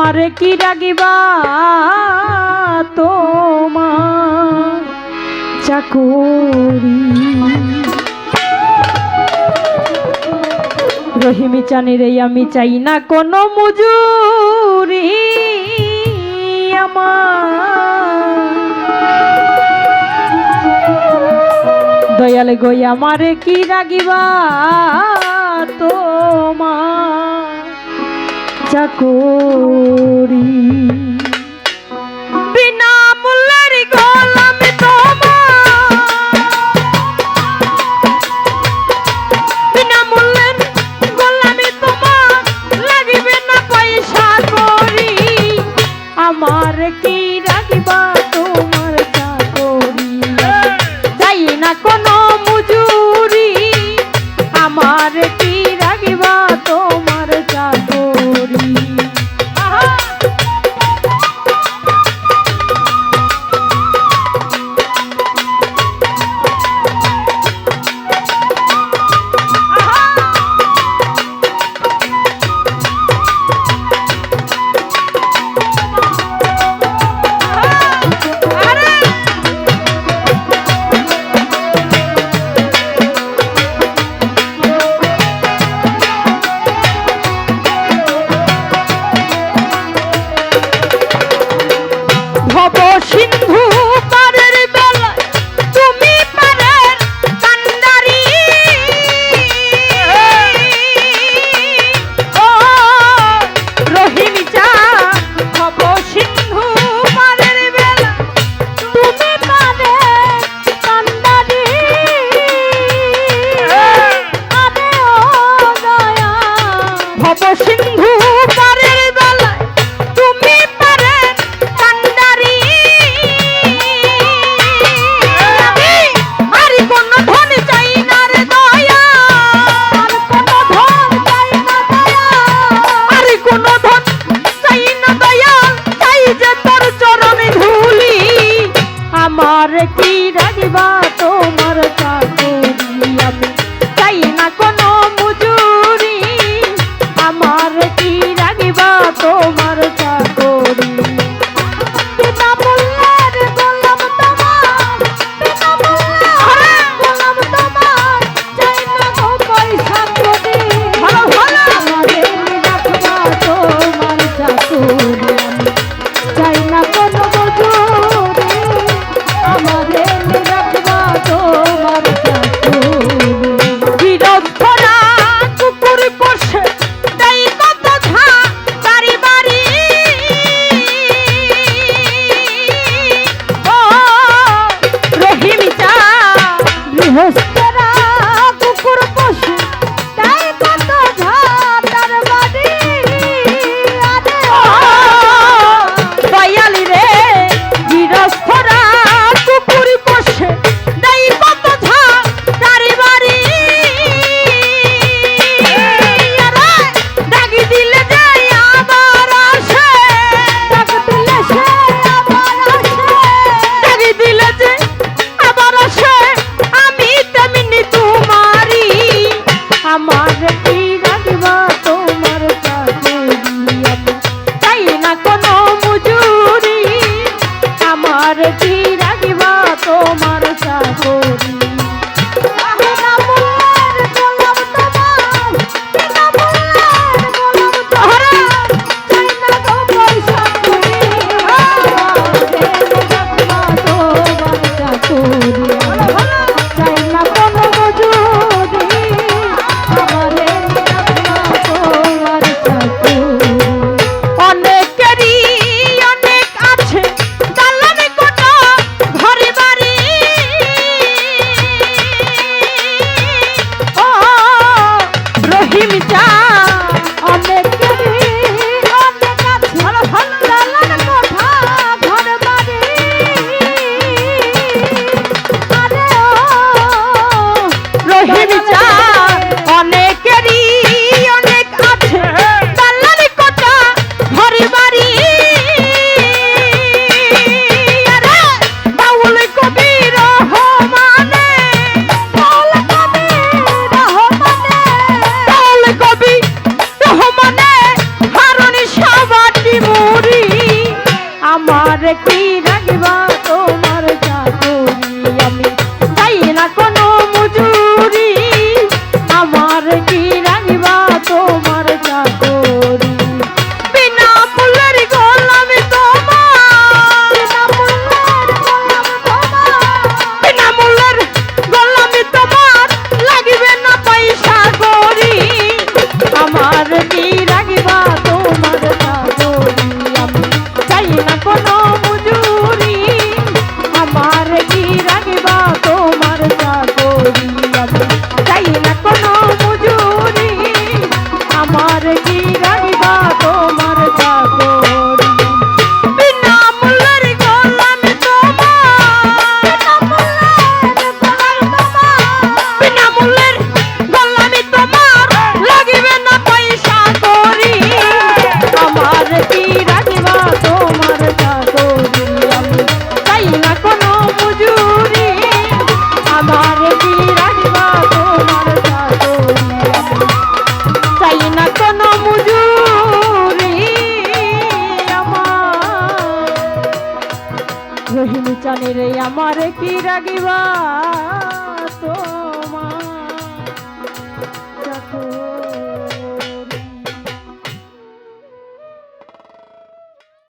আমারে কি রাগিবা তোমার চাকরি? রহিমি চানি রে আমি চাই না কোনো মজুরি আমার। দয়ালে গই আমারে কি রাগিবা তোমার? চাকরি বিনা গোলাম তোমার। গোলামি তোমার, লাগিবে না পয়সা করি। আমার কি রাখিবা তোমার চাকরি? যাই না কোনো মজুরি, আমার কি রাখিবা তোমার বন্ধু are কি রাখবা তোমার চাকরি আমি। তাই কোনো মজুরি? আমার কি রাখবা তোমার চাকরি বিনা ফুলের গোলাম লাগবে না পয়সা করি আমার কি রহিমি চানি রে আমার কি রাগিবা? তোমার